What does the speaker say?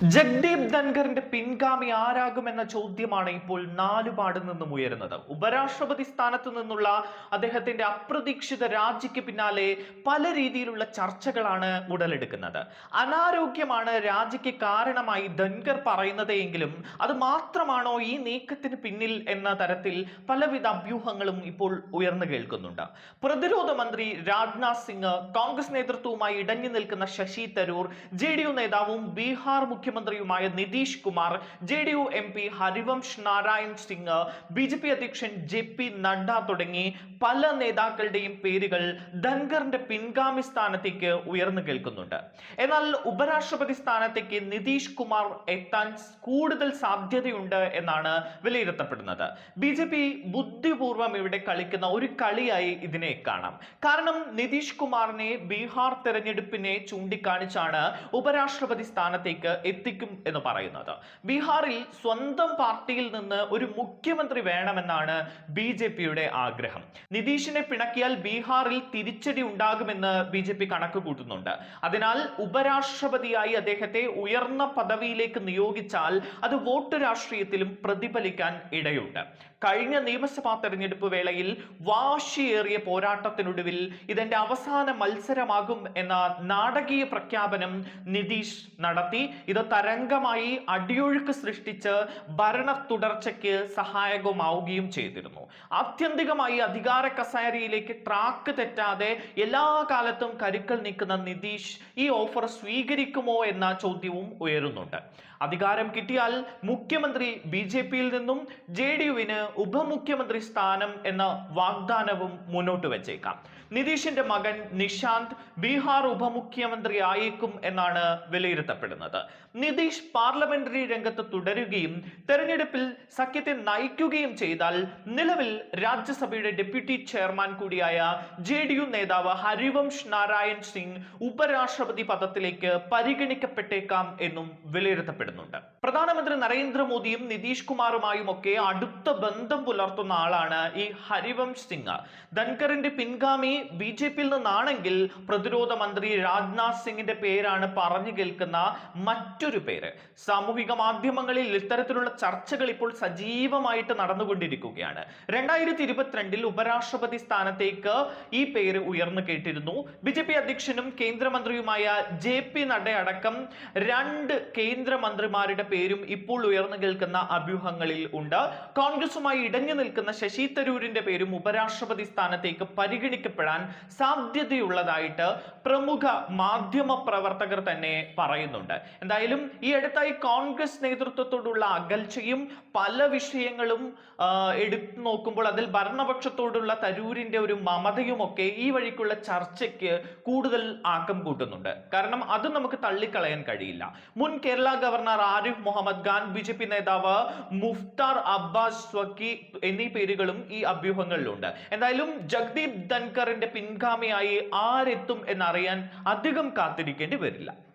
ജഗ്ദീപ് ധൻഖറിന്റെ പിൻഗാമി ആരാകുമെന്ന ചോദ്യമാണ് ഇപ്പോൾ നാലുപാട് നിന്നും ഉയരുന്നത്. ഉപരാഷ്ട്രപതി സ്ഥാനത്ത് നിന്നുള്ള അദ്ദേഹത്തിന്റെ അപ്രതീക്ഷിത രാജിക്ക് പിന്നാലെ പല രീതിയിലുള്ള ചർച്ചകളാണ് ഉടലെടുക്കുന്നത്. അനാരോഗ്യമാണ് രാജിക്ക് കാരണമായി ധൻഖർ പറയുന്നത് എങ്കിലും അത് മാത്രമാണോ ഈ നീക്കത്തിന് പിന്നിൽ എന്ന തരത്തിൽ പലവിധ അഭ്യൂഹങ്ങളും ഇപ്പോൾ ഉയർന്നു കേൾക്കുന്നുണ്ട്. പ്രതിരോധ മന്ത്രി രാജ്നാഥ് സിംഗ് കോൺഗ്രസ് നേതൃത്വവുമായി ഇടഞ്ഞു നിൽക്കുന്ന ശശി തരൂർ ജെ നേതാവും ബീഹാർ മുഖ്യമന്ത്രിയുമായ Nitish Kumar J D U M P Harivansh Narayan Singh B J P അധ്യക്ഷൻ ജെ പി നഡ്ഡ തുടങ്ങി പല നേതാക്കളുടെയും പേരുകൾ ധൻഖറിന്റെ പിൻഗാമി സ്ഥാനത്തേക്ക് ഉയർന്നു കേൾക്കുന്നുണ്ട്. എന്നാൽ ഉപരാഷ്ട്രപതി സ്ഥാനത്തേക്ക് നിതീഷ് കുമാർ എത്താൻ കൂടുതൽ സാധ്യതയുണ്ട് എന്നാണ് വിലയിരുത്തപ്പെടുന്നത്. ബി ജെ പി ബുദ്ധിപൂർവം ഇവിടെ കളിക്കുന്ന ഒരു കളിയായി ഇതിനെ കാണാം. കാരണം നിതീഷ് കുമാറിനെ ബീഹാർ തെരഞ്ഞെടുപ്പിനെ ചൂണ്ടിക്കാണിച്ചാണ് ഉപരാഷ്ട്രപതി സ്ഥാനത്തേക്ക് എത്തിക്കും എന്ന് പറയുന്നത്. ബീഹാറിൽ സ്വന്തം പാർട്ടിയിൽ നിന്ന് ഒരു മുഖ്യമന്ത്രി വേണമെന്നാണ് ബി ജെ പിയുടെ ആഗ്രഹം. നിതീഷിനെ പിണക്കിയാൽ ബീഹാറിൽ തിരിച്ചടി ഉണ്ടാകുമെന്ന് ബി ജെ പി കണക്ക് കൂട്ടുന്നുണ്ട്. അതിനാൽ ഉപരാഷ്ട്രപതിയായി അദ്ദേഹത്തെ ഉയർന്ന പദവിയിലേക്ക് നിയോഗിച്ചാൽ അത് വോട്ട് രാഷ്ട്രീയത്തിലും പ്രതിഫലിക്കാൻ ഇടയുണ്ട്. കഴിഞ്ഞ നിയമസഭാ തെരഞ്ഞെടുപ്പ് വേളയിൽ വാശിയേറിയ പോരാട്ടത്തിനൊടുവിൽ ഇതെന്റെ അവസാന മത്സരമാകും എന്ന നാടകീയ പ്രഖ്യാപനം നിതീഷ് നടത്തി. ഇത് തരംഗമായി അടിയൊഴുക്ക് സൃഷ്ടിച്ച് ഭരണ തുടർച്ചയ്ക്ക് സഹായകമാവുകയും ചെയ്തിരുന്നു. ആത്യന്തികമായി അധികാര കസേരയിലേക്ക് ട്രാക്ക് തെറ്റാതെ എല്ലാ കാലത്തും കരുക്കൾ നിൽക്കുന്ന നിതീഷ് ഈ ഓഫർ സ്വീകരിക്കുമോ എന്ന ചോദ്യവും ഉയരുന്നുണ്ട്. അധികാരം കിട്ടിയാൽ മുഖ്യമന്ത്രി ബി ജെ പിയിൽ നിന്നും ജെ ഡി യുവിന് ഉപമുഖ്യമന്ത്രി സ്ഥാനം എന്ന വാഗ്ദാനവും മുന്നോട്ട് വെച്ചേക്കാം. നിതീഷിന്റെ മകൻ നിഷാന്ത് ബീഹാർ ഉപമുഖ്യമന്ത്രി ആയേക്കും എന്നാണ് വിലയിരുത്തപ്പെടുന്നത്. നിതീഷ് പാർലമെന്ററി രംഗത്ത് തുടരുകയും തെരഞ്ഞെടുപ്പിൽ സഖ്യത്തെ നയിക്കുകയും ചെയ്താൽ നിലവിൽ രാജ്യസഭയുടെ ഡെപ്യൂട്ടി ചെയർമാൻ കൂടിയായ ജെ ഡി യു നേതാവ് ഹരിവംശ് നാരായൺ സിംഗ് ഉപരാഷ്ട്രപതി പദത്തിലേക്ക് പരിഗണിക്കപ്പെട്ടേക്കാം എന്നും വിലയിരുത്തപ്പെടുന്നുണ്ട്. പ്രധാനമന്ത്രി നരേന്ദ്രമോദിയും നിതീഷ് കുമാറുമായും ഒക്കെ അടുത്ത ബന്ധം പുലർത്തുന്ന ആളാണ് ഈ ഹരിവംശ് സിംഗ്. ധൻഖറിന്റെ പിൻഗാമി ബി ജെ പിയിൽ നിന്നാണെങ്കിൽ പ്രതിരോധ മന്ത്രി രാജ്നാഥ് സിംഗിന്റെ പേരാണ് പറഞ്ഞു കേൾക്കുന്ന മറ്റൊരു പേര്. സാമൂഹിക മാധ്യമങ്ങളിൽ ഇത്തരത്തിലുള്ള ചർച്ചകൾ ഇപ്പോൾ സജീവമായിട്ട് നടന്നുകൊണ്ടിരിക്കുകയാണ്. രണ്ടായിരത്തി ഇരുപത്തിരണ്ടിൽ ഉപരാഷ്ട്രപതി സ്ഥാനത്തേക്ക് ഈ പേര് ഉയർന്നു കേട്ടിരുന്നു. ബി ജെ പി അധ്യക്ഷനും കേന്ദ്രമന്ത്രിയുമായ ജെ പി നഡ്ഡ അടക്കം രണ്ട് കേന്ദ്രമന്ത്രിമാരുടെ പേരും ഇപ്പോൾ ഉയർന്നു കേൾക്കുന്ന അഭ്യൂഹങ്ങളിൽ ഉണ്ട്. കോൺഗ്രസുമായി ഇടഞ്ഞു നിൽക്കുന്ന ശശി തരൂരിന്റെ പേരും ഉപരാഷ്ട്രപതി സ്ഥാനത്തേക്ക് പരിഗണിക്കപ്പെടാൻ സാധ്യതയുള്ളതായിട്ട് പ്രമുഖ മാധ്യമ പ്രവർത്തകർ തന്നെ പറയുന്നുണ്ട്. എന്തായാലും ഈ അടുത്തായി കോൺഗ്രസ് നേതൃത്വത്തോടുള്ള അകൽച്ചയും പല വിഷയങ്ങളും എടുത്തു നോക്കുമ്പോൾ അതിൽ ഭരണപക്ഷത്തോടുള്ള തരൂരിന്റെ ഒരു മമതയും ഒക്കെ ഈ വഴിക്കുള്ള ചർച്ചയ്ക്ക് കൂടുതൽ ആക്കം കൂട്ടുന്നുണ്ട്. കാരണം അത് നമുക്ക് തള്ളിക്കളയാൻ കഴിയില്ല. മുൻ Kerala governor Arif Mohammed Khan B J P നേതാവ് മുഫ്താർ അബ്ബാസ് സ്വക്കി എന്നീ പേരുകളും ഈ അഭ്യൂഹങ്ങളിലുണ്ട്. എന്തായാലും ജഗ്ദീപ് ധൻഖറിന്റെ പിൻഗാമിയായി ആരെത്തും എന്നറിയാൻ അധികം കാത്തിരിക്കേണ്ടി വരില്ല.